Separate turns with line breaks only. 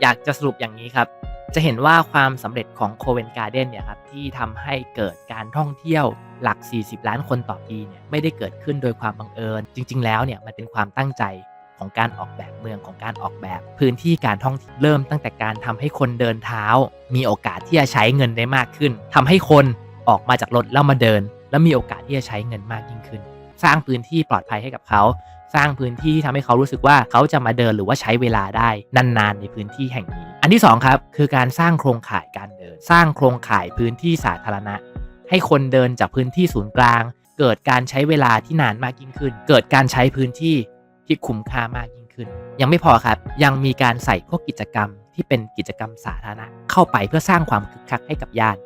อยากจะสรุปอย่างนี้ครับ จะเห็นว่าความสำเร็จของโคเวนการ์เดนเนี่ยครับที่ทำให้เกิดการท่องเที่ยวหลัก 40 ล้านคนต่อปีเนี่ยไม่ได้เกิดขึ้นโดยความบังเอิญ จริง ๆ แล้วเนี่ยมันเป็นความตั้งใจของการออกแบบเมืองของการออกแบบพื้นที่การท่องเที่ยวเริ่มตั้งแต่การทำให้คนเดินเท้า มีโอกาสที่จะใช้เงินได้มากขึ้นทำให้คนออกมาจากรถแล้วมาเดิน แล้วมีโอกาสที่จะใช้เงินมากยิ่งขึ้น สร้างพื้นที่ปลอดภัยให้กับเขาสร้างพื้นที่ที่ทำให้เขารู้สึกว่าเขาจะมาเดินหรือว่าใช้เวลาได้นานๆในพื้นที่แห่งนี้ อันที่สองครับคือการสร้างโครงข่ายการเดิน สร้างโครงข่ายพื้นที่สาธารณะ ให้คนเดินจากพื้นที่ศูนย์กลาง เกิดการใช้เวลาที่นานมากยิ่งขึ้น เกิดการใช้พื้นที่ที่คุ้มค่ามากยิ่งขึ้น ยังไม่พอครับยังมีการใส่พวกกิจกรรมที่เป็นกิจกรรมสาธารณะ เข้าไปเพื่อสร้างความคึกคักให้กับย่าน